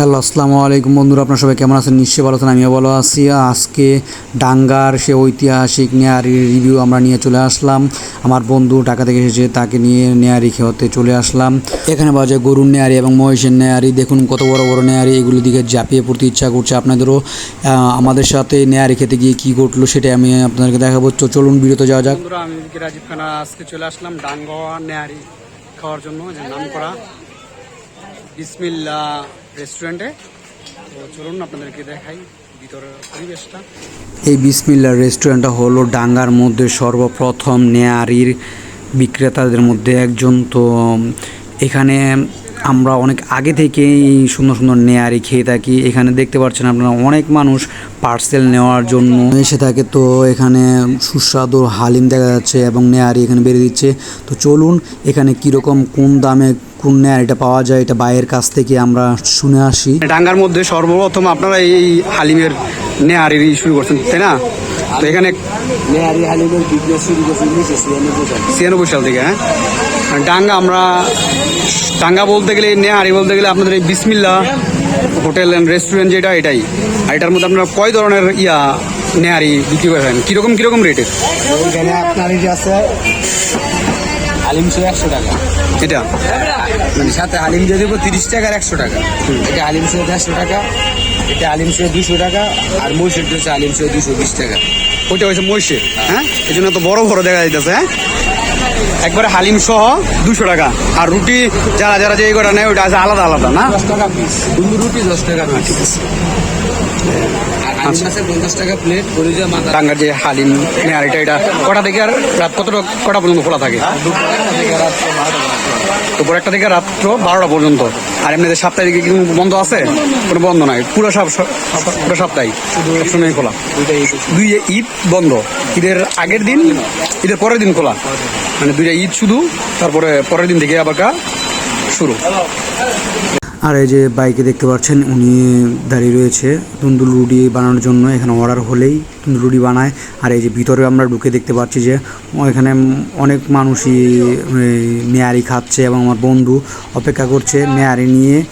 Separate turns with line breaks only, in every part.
Hello, আসসালামু আলাইকুম। বন্ধুরা, আপনার সবাই কেমন আছেন? নিশ্চয়ই ভালো আছেন, আমিও ভালো আছি। আজকে ডাঙ্গার সে ঐতিহাসিক নেয়ারির রিভিউ আমরা নিয়ে চলে আসলাম। আমার বন্ধু ঢাকা থেকে এসেছে, তাকে নিয়ে নেয়ারি খেতে চলে আসলাম। এখানে পাওয়া যায় গরুর নেয়ারি এবং মহিষের নেয়ারি। দেখুন কত বড় বড় নেয়ারি, এগুলো দিকে ঝাঁপিয়ে পড়তে ইচ্ছা করছে আপনাদেরও। আমাদের সাথে নেয়ারি খেতে গিয়ে কী ঘটলো সেটা আমি আপনাদেরকে দেখাবো। চলুন, বিরত যাওয়া যাক।
আমি রাজীব খানা, আজকে চলে আসলাম ডাঙ্গাওয়া নেয়ারি খাওয়ার জন্য নাম করা বিসমিল্লা রেস্টুরেন্টে। তো চলুন আপনাদেরকে দেখাই ভিতরের পরিবেশটা।
এই বিসমিল্লা রেস্টুরেন্টটা হলো ডাঙ্গার মধ্যে সর্বপ্রথম নেয়ারির বিক্রেতাদের মধ্যে একজন। তো এখানে আমরা অনেক আগে থেকেই সুন্দর সুন্দর নেয়ারি খেয়ে থাকি। এখানে দেখতে পাচ্ছেন আপনারা অনেক মানুষ পার্সেল নেওয়ার জন্য। এসে থাকে তো এখানে সুস্বাদু হালিম দেখা যাচ্ছে এবং নেয়ারি এখানে বেরিয়ে দিচ্ছে। তো চলুন এখানে কীরকম, কোন দামে কোন নেয়ারিটা পাওয়া যায় এটা বাইয়ের কাছ থেকে আমরা শুনে আসি।
ডাঙ্গার মধ্যে সর্বপ্রথম আপনারা এই হালিমের নেয়ারি শুরু করছেন তাই না? তো এখানে
নেহারি হালিমের বিজনেস শুরু করছে ছিয়ানব্বই সাল
থেকে হ্যাঁ? ডাঙ্গা আমরা ডাঙ্গা বলতে গেলে নেহারি বলতে গেলে আপনাদের এই বিসমিল্লা হোটেল অ্যান্ড রেস্টুরেন্ট যেটা এটাই। আর এটার মধ্যে আপনারা কয় ধরনের ইয়া নেহারি বিক্রি করেন কীরকম কীরকম রেটের
ওইখানে আপনার আছে হালিম ছিল একশো টাকা।
এটা?
মানে সাথে হালিম দিয়ে দেবো তিরিশ টাকার একশো টাকা। এটা হালিম ছিল দেড়শো টাকা এটা হালিম ছিল দুশো টাকা আর মহিষের হচ্ছে হালিম ছিল দুশো বিশ টাকা।
ওইটা হয়েছে মহিষে হ্যাঁ? এই জন্য তো বড় বড় দেখা যাইতেছে হ্যাঁ? একবারে হালিম সহ দুশো টাকা আর রুটি যারা যারা যে কটা নেয় ওইটা আছে আলাদা আলাদা না?
দশ টাকা পিস রুটি দশ টাকা পিস আর হালিম আছে পঞ্চাশ টাকা প্লেট পরিজা মাথা
টাঙ্গার যে হালিম নেয়ারিটা এটা কটা থেকে আর রাত কতটা কটা পর্যন্ত খোলা থাকে? দুপুর একটা থেকে রাত্র বারোটা পর্যন্ত। আর এমনিতে সাপ্তাহিক কি বন্ধ আছে? কোনো বন্ধ নাই। পুরো সব পুরো সপ্তাহে সবসময় খোলা। দুই ঈদ বন্ধ। ঈদের আগের দিন ঈদের পরের দিন খোলা। মানে দুইটা ঈদ শুধু তারপরে পরের দিন থেকে আবার শুরু।
আর এই যে বাইকে দেখতে পাচ্ছেন, উনি দাঁড়িয়ে রয়েছে। তন্দুর রুটি বানানোর জন্য এখানে অর্ডার হলেই। রুটি বানায়। আর এই যে ভিতরে আমরা ঢুকে দেখতে পাচ্ছি যে এখানে অনেক মানুষই এই, নেয়ারি খাচ্ছে এবং আমার বন্ধু অপেক্ষা করছে নেয়ারি নিয়ে।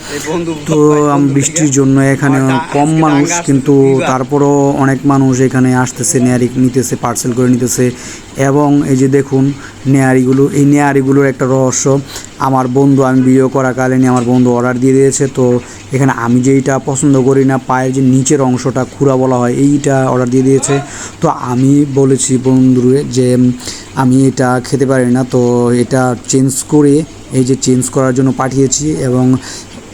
তো আম- বৃষ্টির জন্য এখানে কম মানুষ কিন্তু তারপরও অনেক মানুষ এখানে আসতেছে নেয়ারি নিতেছে পার্সেল করে নিতেছে। এবং এই যে দেখুন নেয়ারিগুলো এই নেয়ারিগুলোর একটা রহস্য। আমার বন্ধু আমি ভিডিও করাকালীন আমার বন্ধু অর্ডার দিয়ে দিয়েছে তো এখানে আমি যেইটা পছন্দ করি না পায়ের যে নিচের অংশটা খুঁড়া বলা হয় এইটা অর্ডার দিয়ে দিয়েছে। তো আমি বলেছি বন্ধুরে যে, আমি এটা খেতে পারি না, তো এটা চেঞ্জ করে, এই যে চেঞ্জ করার জন্য পাঠিয়েছি এবং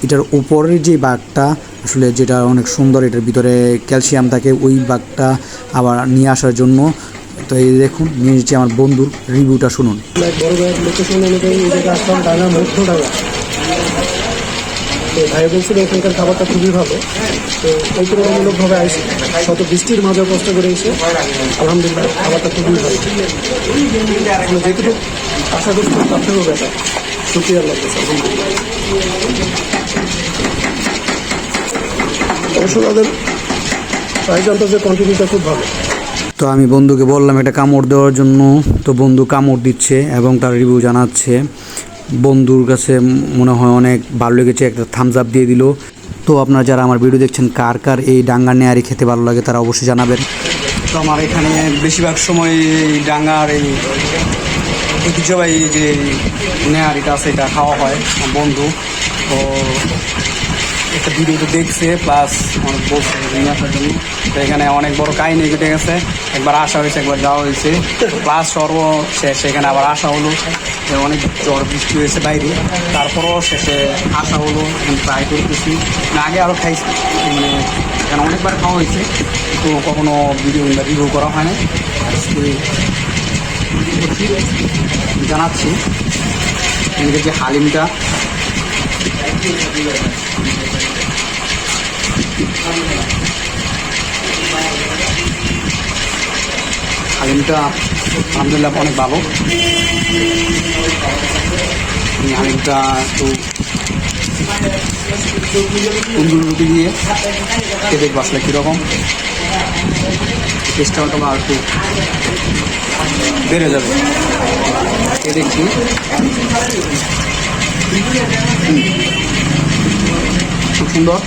এটার উপরের যে বাঘটা, আসলে যেটা অনেক সুন্দর, এটার ভিতরে ক্যালসিয়াম থাকে, ওই বাঘটা আবার নিয়ে আসার জন্য। তো এই দেখুন, নিয়ে আমার বন্ধুর রিভিউটা শুনুন।
তো ভাই এখানকার খাবারটা খুবই ভালো। তো ওই তুলনামূলকভাবে আসি শত বৃষ্টির মাঝে কষ্ট করে এসে আলহামদুলিল্লাহ খাবারটা খুবই ভালো। যেটুকু আশা করছি তার থেকেও বেটার শুক্রিয়া কন্টিনিউটা খুব ভালো।
তো আমি বন্ধুকে বললাম, এটা কামড় দেওয়ার জন্য। তো বন্ধু কামড় দিচ্ছে এবং তার রিভিউ জানাচ্ছে। বন্ধুর কাছে মনে হয় অনেক ভালো লেগেছে, একটা থামস আপ দিয়ে দিল। তো আপনারা যারা আমার ভিডিও দেখছেন, কার কার এই ডাঙ্গার নেয়ারি খেতে ভালো লাগে তারা অবশ্যই জানাবেন।
তো আমার এখানে বেশিরভাগ সময় এই ডাঙ্গার এই ঐতিহ্যবাহী যে নেয়ারিটা আছে, এটা খাওয়া হয় বন্ধু। তো একটা ভিডিওতে দেখছে প্লাস অনেক বলছে নিয়ে আসার জন্য। তো এখানে অনেক বড় কাহিনী কেটে গেছে। একবার আসা হয়েছে, একবার যাওয়া হয়েছে। প্লাস সর্বশেষ এখানে আবার আসা হলো অনেক ঝড় বৃষ্টি হয়েছে বাইরে। তারপরও শেষে আসা হলো ট্রাই করতেছি। আগে আরও খাইছি। মানে এখানে অনেকবার খাওয়া হয়েছে তো কখনো ভিডিও রিভিউ করা হয় না জানাচ্ছি। এদিকে যে হালিমটা হালিমটা আলহামদুলিল্লাহ অনেক ভালো। হালিমটা একটু তন্দুরি রুটি দিয়ে খেতে দেখব আসলে কীরকম হয়তো বা একটু বেড়ে যাবে। এ দেখছি। খুব সুন্দর।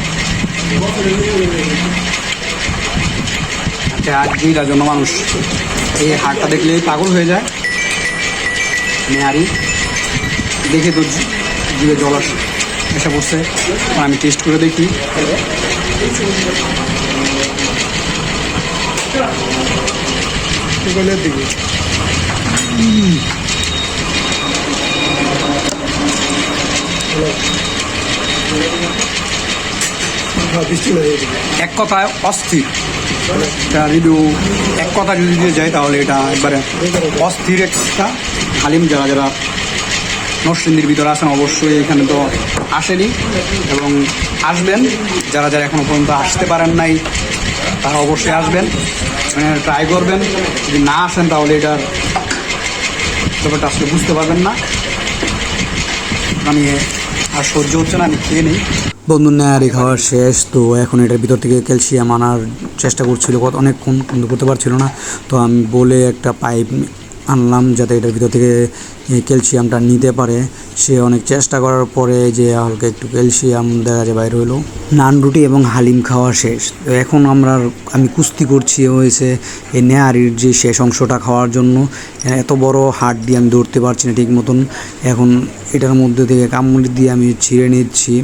আচ্ছা আর যেটার জন্য মানুষ। এই হাটটা দেখলেই পাগল হয়ে যায়। নেয়ারি দেখে তো জিভে জল আসে এসে পড়ছে। আমি টেস্ট করে দেখি।
দিকে এদিকে
এক কথায় অস্থির। রিভিউ এক কথা যদি দিতে যাই তাহলে এটা একবারে অস্থির একটা হালিম যারা যারা নরসিংদীর ভিতরে আছেন অবশ্যই এখানে তো আসেনি এবং আসবেন। যারা যারা এখনও পর্যন্ত আসতে পারেন নাই, তারা অবশ্যই আসবেন। ট্রাই করবেন। যদি না আসেন তাহলে এটার ব্যাপারটা আসলে বুঝতে পারবেন না। আমি আর সহ্য হচ্ছে না, আমি খেয়ে নিই।
বন্ধু নেয়ারি খাওয়া শেষ। তো এখন এটার ভিতর থেকে ক্যালসিয়াম আনার চেষ্টা করছিল, অনেকক্ষণ বন্ধু করতে পারছিল না। তো আমি বলে একটা পাইপ আনলাম যাতে এটার ভিতর থেকে ক্যালসিয়ামটা নিতে পারে। সে অনেক চেষ্টা করার পরে যে হালকা একটু ক্যালসিয়াম দেখা যায় বাইরে হলো নান রুটি এবং হালিম খাওয়া শেষ। এখন আমরা, আমি কুস্তি করছি হয়েছে এই নেয়ারির যে শেষ অংশটা খাওয়ার জন্য। এত বড় হাট দিয়ে আমি ধরতে পারছি না ঠিক মতন। এখন এটার মধ্যে থেকে কামড়ি দিয়ে আমি ছিঁড়ে নিচ্ছি।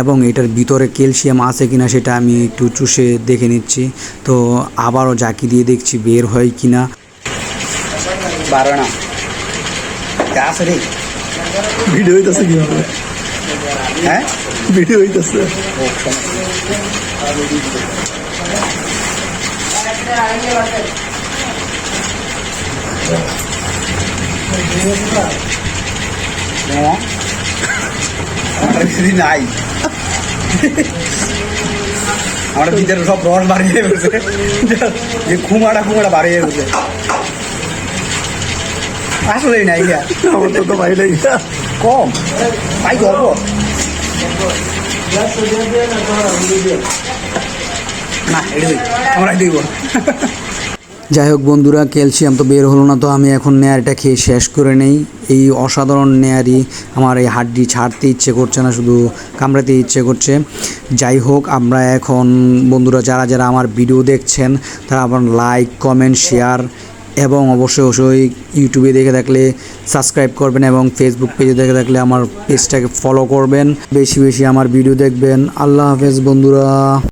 এবং এটার ভিতরে ক্যালসিয়াম আছে কিনা সেটা আমি একটু চুষে দেখে নিচ্ছি। তো আবারও জাকি দিয়ে দেখছি বের হয় কিনা।
বারো না। গাছ রে
ভিডিও হইতেছে
হ্যাঁ?
ভিডিও হইতেছে।
নাই। আমার ভিতরে সব রস বাড়িয়ে গেছে। যে খুমাটা খুমাটা বাড়িয়ে গেছে। আসলেই নাই
আমার তো তো বাইরে
কম। তাই তো না এটাই আমরা দিব
যাই হোক বন্ধুরা ক্যালসিয়াম তো বের হলো না তো আমি এখন নেয়ারিটা খেয়ে শেষ করে নেই। এই অসাধারণ নেয়ারি আমার এই হাড্ডি ছাড়তে ইচ্ছে করছে না শুধু কামড়াতে ইচ্ছে করছে। যাই হোক আমরা এখন বন্ধুরা যারা যারা আমার ভিডিও দেখছেন তারা আমার লাইক কমেন্ট শেয়ার এবং অবশ্যই অবশ্যই ইউটিউবে দেখে থাকলে সাবস্ক্রাইব করবেন এবং ফেসবুক পেজে দেখে থাকলে আমার পেজটাকে ফলো করবেন। বেশি বেশি আমার ভিডিও দেখবেন। আল্লাহ হাফেজ বন্ধুরা।